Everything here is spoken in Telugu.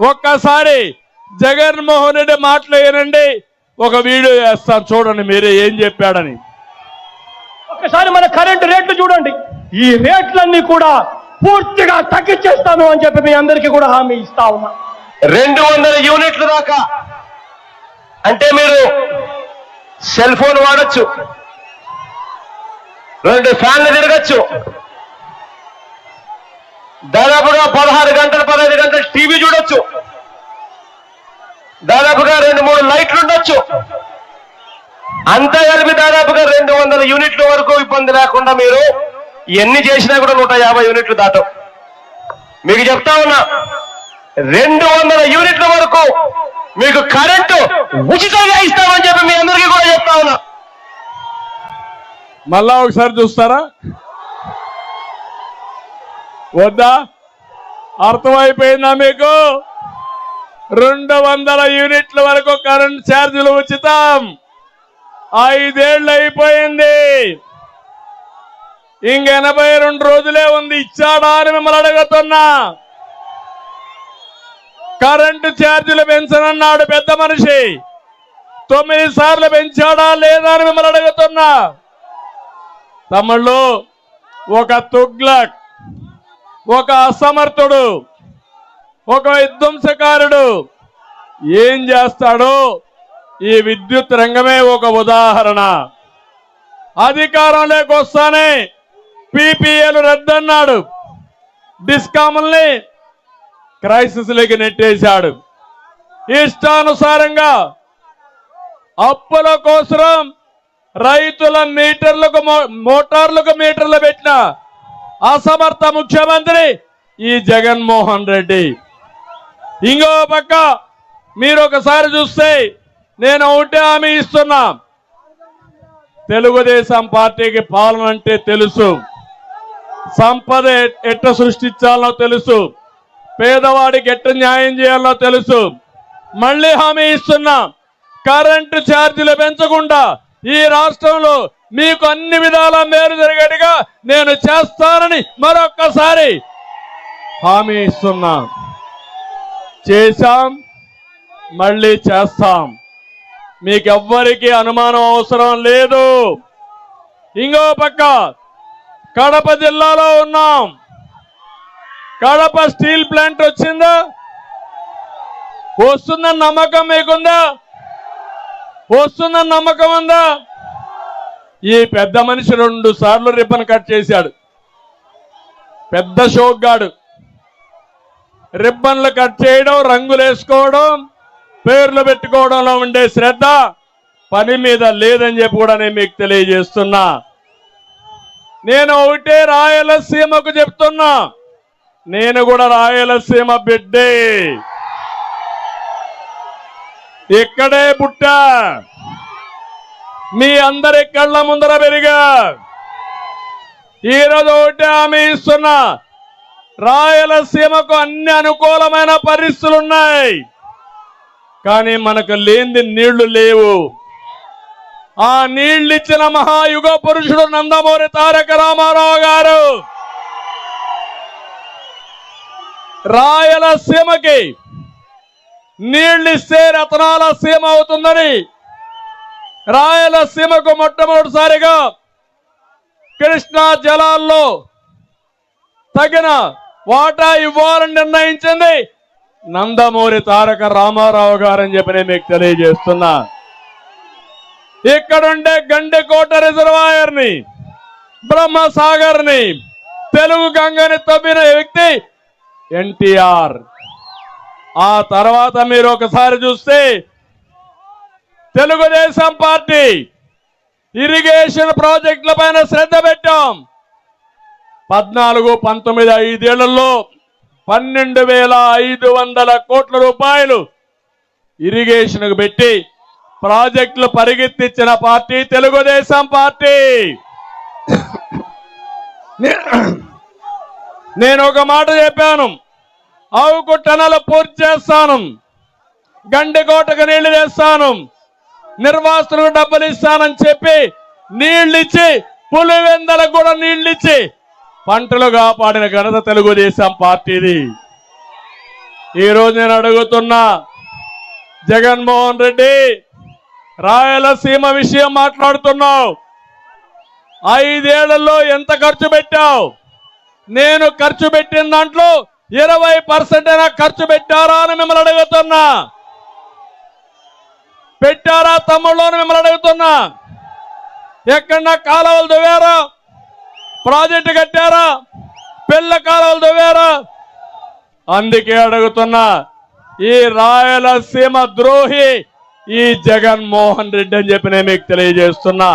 ఒక్కసారి జగన్మోహన్ రెడ్డి మాటలు వినండి. ఒక వీడియో వేస్తాను చూడండి మీరే ఏం చెప్పాడని. ఒకసారి మన కరెంటు రేట్లు చూడండి. ఈ రేట్లన్నీ కూడా పూర్తిగా తగ్గించేస్తాను అని చెప్పి మీ అందరికీ కూడా హామీ ఇస్తా ఉన్నా. రెండు వందల యూనిట్ల దాకా. అంటే మీరు సెల్ ఫోన్ వాడచ్చు. రెండు ఫ్యాన్లు తిరగచ్చు. దాదాపుగా పదహారు గంటలు పదహైదు గంటలు టీవీ చూడొచ్చు. దాదాపుగా రెండు మూడు లైట్లు ఉండొచ్చు. అంతా కలిపి దాదాపుగా రెండు వందల యూనిట్ల వరకు ఇబ్బంది లేకుండా మీరు ఎన్ని చేసినా కూడా నూట యాభై యూనిట్లు దాటం. మీకు చెప్తా ఉన్నా రెండు వందల యూనిట్ల వరకు మీకు కరెంటు ఉచితంగా ఇస్తామని చెప్పి మీ అందరికీ కూడా చెప్తా ఉన్నా. మళ్ళా ఒకసారి చూస్తారా? వద్దా? అర్థమైపోయిందా మీకు? రెండు వందల యూనిట్ల వరకు కరెంట్ ఛార్జీలు ఉచితం. ఐదేళ్ళు అయిపోయింది. ఇంక ఎనభై రెండు రోజులే ఉంది. ఇచ్చాడా అని మిమ్మల్ని అడుగుతున్నా. కరెంటు ఛార్జీలు పెంచనన్నాడు పెద్ద మనిషి. తొమ్మిది సార్లు పెంచాడా లేదా అని మిమ్మల్ని అడుగుతున్నా. తమ్ముళ్ళు ఒక తుగ్లక్. ఒక అసమర్థుడు ఒక విధ్వంసకారుడు ఏం చేస్తాడో ఈ విద్యుత్ రంగమే ఒక ఉదాహరణ. అధికారంలోకి వస్తానే పీపీఏలు రద్దన్నాడు. డిస్కాముల్ని క్రైసిస్లోకి నెట్టేశాడు. ఇష్టానుసారంగా అప్పుల కోసం రైతుల మీటర్లకు మో- మోటార్లకు మీటర్లు పెట్టిన అసమర్థ ముఖ్యమంత్రి ఈ జగన్మోహన్ రెడ్డి. ఇంకో పక్క మీరు ఒకసారి చూస్తే నేను ఒకటే హామీ ఇస్తున్నా. తెలుగుదేశం పార్టీకి పాలన అంటే తెలుసు. సంపద ఎట్ట సృష్టించాలో తెలుసు. పేదవాడికి ఎట్ట న్యాయం చేయాలో తెలుసు. మళ్ళీ హామీ ఇస్తున్నా. కరెంటు ఛార్జీలు పెంచకుండా ఈ రాష్ట్రంలో మీకు అన్ని విధాల మేలు జరిగేట్టుగా నేను చేస్తానని మరొక్కసారి హామీ ఇస్తున్నా. చేశాం మళ్ళీ చేస్తాం. మీకెవ్వరికీ అనుమానం అవసరం లేదు. ఇంకో పక్క కడప జిల్లాలో ఉన్నాం. కడప స్టీల్ ప్లాంట్ వచ్చిందా? వస్తుందని నమ్మకం మీకుందా? వస్తుందని నమ్మకం ఉందా? ఈ పెద్ద మనిషి రెండు సార్లు రిబ్బన్ కట్ చేశాడు. పెద్ద షోగ్గాడు రిబ్బన్లు కట్ చేయడం రంగులు వేసుకోవడం పేర్లు పెట్టుకోవడంలో ఉండే శ్రద్ధ పని మీద లేదని చెప్పి కూడా నేను మీకు తెలియజేస్తున్నా. నేను ఒకటే రాయలసీమకు చెప్తున్నా. నేను కూడా రాయలసీమ బిడ్డే. ఇక్కడే పుట్టా. మీ అందరి కళ్ళ ముందర పెరిగా. ఈరోజు ఒకటి హామీ ఇస్తున్నా. రాయలసీమకు అన్ని అనుకూలమైన పరిస్థితులు ఉన్నాయి కానీ మనకు లేనిది నీళ్ళు లేవు. ఆ నీళ్ళిచ్చిన ఇచ్చిన మహాయుగ పురుషుడు నందమూరి తారక రామారావు గారు రాయలసీమకి నీళ్ళిస్తే రతనాల సీమ అవుతుందని రాయలసీమకు మొట్టమొదటిసారిగా కృష్ణా జలాల్లో తగిన వాటా ఇవ్వాలని నిర్ణయించింది నందమూరి తారక రామారావు గారని చెప్పి నేను మీకు తెలియజేస్తున్నా. ఇక్కడుండే గండికోట రిజర్వాయర్ని బ్రహ్మసాగర్ని తెలుగు గంగని తవ్విన వ్యక్తి ఎన్టీఆర్. ఆ తర్వాత మీరు ఒకసారి చూస్తే తెలుగుదేశం పార్టీ ఇరిగేషన్ ప్రాజెక్టుల పైన శ్రద్ధ పెట్టాం. పద్నాలుగు పంతొమ్మిది ఐదేళ్ళలో పన్నెండు వేల ఐదు వందల కోట్ల రూపాయలు ఇరిగేషన్కు పెట్టి ప్రాజెక్టులు పరిగెత్తించిన పార్టీ తెలుగుదేశం పార్టీ. నేను ఒక మాట చెప్పాను. ఆవుకు టనలు పూర్తి చేస్తాను. గండికోటకు నీళ్ళు తెస్తాను. నిర్వాసులకు డబ్బులు ఇస్తానని చెప్పి నీళ్ళిచ్చి పులివెందలకు కూడా నీళ్ళిచ్చి పంటలు కాపాడిన ఘనత తెలుగుదేశం పార్టీది. ఈరోజు నేను అడుగుతున్నా జగన్మోహన్ రెడ్డి రాయలసీమ విషయం మాట్లాడుతున్నావు. ఐదేళ్ళలో ఎంత ఖర్చు పెట్టావు? నేను ఖర్చు పెట్టిన దాంట్లో ఇరవై పర్సెంట్ అయినా ఖర్చు పెట్టారా అని మిమ్మల్ని అడుగుతున్నా. పెట్టారా తమ్ముళ్ళని మిమ్మల్ని అడుగుతున్నా? ఎక్కడన్నా కాలువలు దువ్వారా? ప్రాజెక్టు కట్టారా? పిల్ల కాలువలు దువ్వారా? అందుకే అడుగుతున్నా ఈ రాయలసీమ ద్రోహి ఈ జగన్మోహన్ రెడ్డి అని చెప్పి నేను మీకు తెలియజేస్తున్నా.